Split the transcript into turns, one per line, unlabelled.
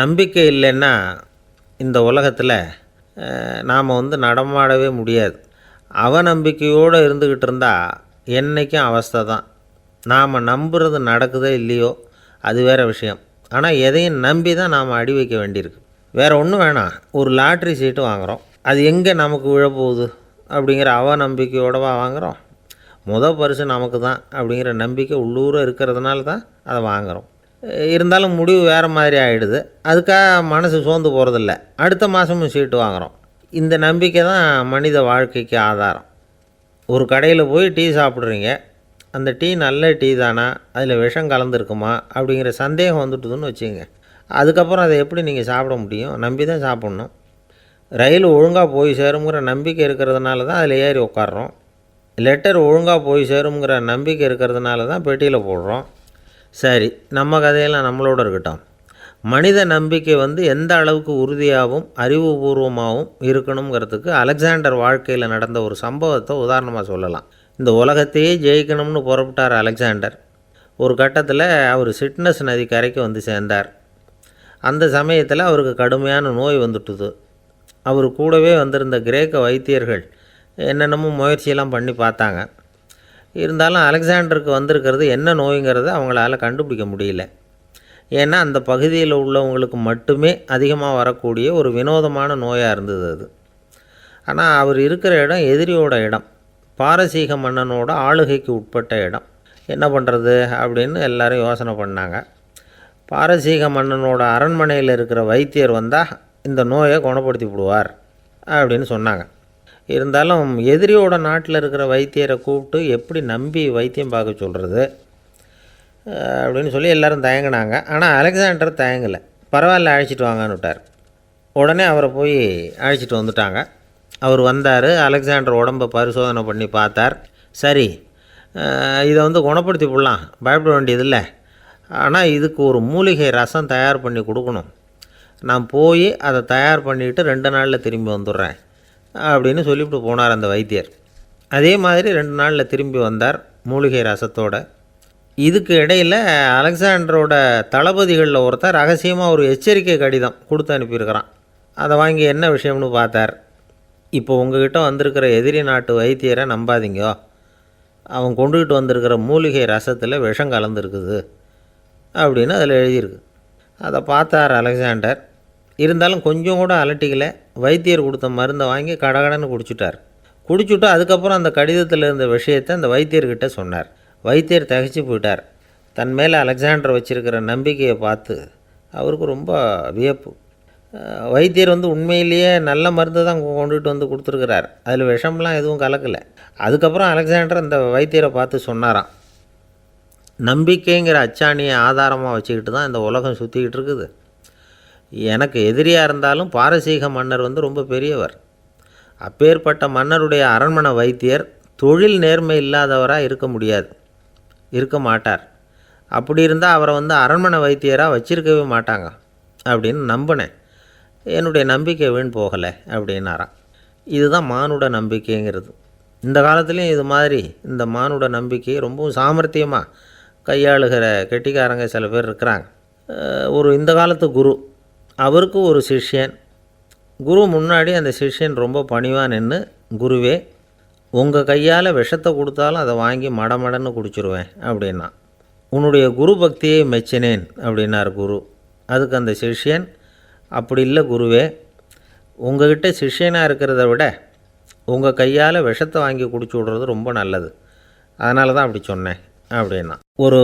நம்பிக்கை இல்லைன்னா இந்த உலகத்தில் நாம் வந்து நடமாடவே முடியாது. அவநம்பிக்கையோடு இருந்துக்கிட்டு இருந்தால் என்றைக்கும் அவஸ்தை தான். நாம் நம்புறது நடக்குதோ இல்லையோ அது வேறு விஷயம். ஆனால் எதையும் நம்பி தான் நாம் அடி வைக்க வேண்டியிருக்கு. வேறு ஒன்றும் வேணாம். ஒரு லாட்ரி சீட்டு வாங்குகிறோம் அது எங்கே நமக்கு விழப்போகுது? அப்படிங்கிற அவநம்பிக்கையோடவா வாங்குகிறோம் முத பரிசு நமக்கு தான். அப்படிங்கிற நம்பிக்கை உள்ளூர இருக்கிறதுனால தான் அதை வாங்குகிறோம் இருந்தாலும் முடிவு வேறு மாதிரி ஆகிடுது அதுக்காக மனசு சோர்ந்து போகிறதில்ல அடுத்த மாதமும் சீட்டு வாங்குகிறோம் இந்த நம்பிக்கை தான் மனித வாழ்க்கைக்கு ஆதாரம். ஒரு கடையில் போய் டீ சாப்பிட்றீங்க. அந்த டீ நல்ல டீ தானா? அதில் விஷம் கலந்துருக்குமா? அப்படிங்கிற சந்தேகம் வந்துட்டுதுன்னு வச்சுங்க அதுக்கப்புறம் அதை எப்படி நீங்கள் சாப்பிட முடியும்? நம்பி தான் சாப்பிட்ணும். ரயில் ஒழுங்காக போய் சேருங்கிற நம்பிக்கை இருக்கிறதுனால தான் அதில் ஏறி உட்காடுறோம் லெட்டர் ஒழுங்காக போய் சேருங்கிற நம்பிக்கை இருக்கிறதுனால தான் பெட்டியில் போடுறோம். சரி நம்ம கதையெல்லாம் நம்மளோட இருக்கட்டும். மனித நம்பிக்கை வந்து எந்த அளவுக்கு உறுதியாகவும் அறிவுபூர்வமாகவும் இருக்கணுங்கிறதுக்கு அலெக்சாண்டர் வாழ்க்கையில் நடந்த ஒரு சம்பவத்தை உதாரணமாக சொல்லலாம். இந்த உலகத்தையே ஜெயிக்கணும்னு புறப்பட்டார் அலெக்சாண்டர். ஒரு கட்டத்தில் அவர் சிட்னஸ் நதி கரைக்கு வந்து சேர்ந்தார். அந்த சமயத்தில் அவருக்கு கடுமையான நோய் வந்துட்டுது. அவர் கூடவே வந்திருந்த கிரேக்க வைத்தியர்கள் என்னென்னமோ முயற்சியெல்லாம் பண்ணி பார்த்தாங்க. இருந்தாலும் அலெக்சாண்டருக்கு வந்திருக்கிறது என்ன நோய்ங்கிறத அவங்களால கண்டுபிடிக்க முடியல. ஏன்னா அந்த பகுதியில் உள்ளவங்களுக்கு மட்டுமே அதிகமாக வரக்கூடிய ஒரு வினோதமான நோயாக இருந்தது அது. ஆனால் அவர் இருக்கிற இடம் எதிரியோட இடம். பாரசீக மன்னனோட ஆளுகைக்கு உட்பட்ட இடம். என்ன பண்ணுறது அப்படின்னு எல்லாரும் யோசனை பண்ணாங்க. பாரசீக மன்னனோட அரண்மனையில் இருக்கிற வைத்தியர் வந்தால் இந்த நோயை குணப்படுத்தி விடுவார் அப்படின்னு சொன்னாங்க. இருந்தாலும் எதிரியோட நாட்டில் இருக்கிற வைத்தியரை கூப்பிட்டு எப்படி நம்பி வைத்தியம் பார்க்க சொல்கிறது அப்படின்னு சொல்லி எல்லாரும் தயங்கினாங்க. ஆனால் அலெக்சாண்டர் தயங்கலை. பரவாயில்ல அழைச்சிட்டு வாங்கன்னு விட்டார். உடனே அவரை போய் அழைச்சிட்டு வந்துட்டாங்க. அவர் வந்தார் அலெக்சாண்டர் உடம்பை பரிசோதனை பண்ணி பார்த்தார். சரி இதை வந்து குணப்படுத்தி விடலாம் பயப்பட வேண்டியதில்லை. ஆனால் இதுக்கு ஒரு மூலிகை ரசம் தயார் பண்ணி கொடுக்கணும். நான் போய் அதை தயார் பண்ணிவிட்டு ரெண்டு நாளில் திரும்பி வந்துடுறேன். அப்படின்னு சொல்லிவிட்டு போனார் அந்த வைத்தியர். அதே மாதிரி ரெண்டு நாளில் திரும்பி வந்தார் மூலிகை ரசத்தோட. இதுக்கு இடையில் அலெக்சாண்டரோட தளபதிகளில் ஒருத்தர் ரகசியமாக ஒரு எச்சரிக்கை கடிதம் கொடுத்து அனுப்பியிருக்கிறான். அதை வாங்கி என்ன விஷயம்னு பார்த்தார். இப்போ உங்ககிட்ட வந்திருக்கிற எதிரி நாட்டு வைத்தியரை நம்பாதீங்க. அவன் கொண்டுகிட்டு வந்திருக்கிற மூலிகை ரசத்தில் விஷம் கலந்துருக்குது. அப்படின்னு அதில் எழுதியிருக்கு. அதை பார்த்தார் அலெக்சாண்டர். இருந்தாலும் கொஞ்சம் கூட அலட்டிக்கலை. வைத்தியர் கொடுத்த மருந்தை வாங்கி கடகடன்னு குடிச்சிட்டார். குடிச்சுட்டு அதுக்கப்புறம் அந்த கடிதத்தில் இருந்த விஷயத்தை அந்த வைத்தியர்கிட்ட சொன்னார். வைத்தியர் தகைச்சு போயிட்டார். தன் மேலே அலெக்சாண்டர் வச்சுருக்கிற நம்பிக்கையை பார்த்து அவருக்கு ரொம்ப வியப்பு. வைத்தியர் வந்து உண்மையிலேயே நல்ல மருந்து தான் கொண்டுகிட்டு வந்து கொடுத்துருக்கிறார். அதில் விஷம்லாம் எதுவும் கலக்கலை. அதுக்கப்புறம் அலெக்சாண்டர் அந்த வைத்தியரை பார்த்து சொன்னாராம். நம்பிக்கைங்கிற அச்சாணியை ஆதாரமாக வச்சுக்கிட்டு தான் இந்த உலகம் சுற்றிக்கிட்டு இருக்குது. எனக்கு எதிரியாக இருந்தாலும் பாரசீக மன்னர் வந்து ரொம்ப பெரியவர். அப்பேற்பட்ட மன்னருடைய அரண்மனை வைத்தியர் தொழில் நேர்மை இல்லாதவராக இருக்க முடியாது இருக்க மாட்டார். அப்படி இருந்தால் அவரை வந்து அரண்மனை வைத்தியராக வச்சிருக்கவே மாட்டாங்க அப்படின்னு நம்பினேன். என்னுடைய நம்பிக்கை வீண் போகலை அப்படின்னாராம். இதுதான் மானுட நம்பிக்கைங்கிறது. இந்த காலத்துலேயும் இது மாதிரி இந்த மானுட நம்பிக்கை ரொம்பவும் சாமர்த்தியமாக கையாளுகிற கெட்டிக்காரங்க சில பேர் இருக்கிறாங்க. ஒரு இந்த காலத்து குரு அவருக்கு ஒரு சிஷ்யன். குரு முன்னாடி அந்த சிஷ்யன் ரொம்ப பணிவாக நின்று குருவே உங்கள் கையால் விஷத்தை கொடுத்தாலும் அதை வாங்கி மடமடன்னு குடிச்சிருவேன் அப்படின்னா. உன்னுடைய குரு பக்தியை மெச்சினேன் அப்படின்னார் குரு. அதுக்கு அந்த சிஷ்யன் அப்படி இல்லை குருவே உங்ககிட்ட சிஷ்யனாக இருக்கிறத விட உங்கள் கையால் விஷத்தை வாங்கி குடிச்சு விட்றது ரொம்ப நல்லது. அதனால தான் அப்படி சொன்னேன் அப்படின்னா. ஒரு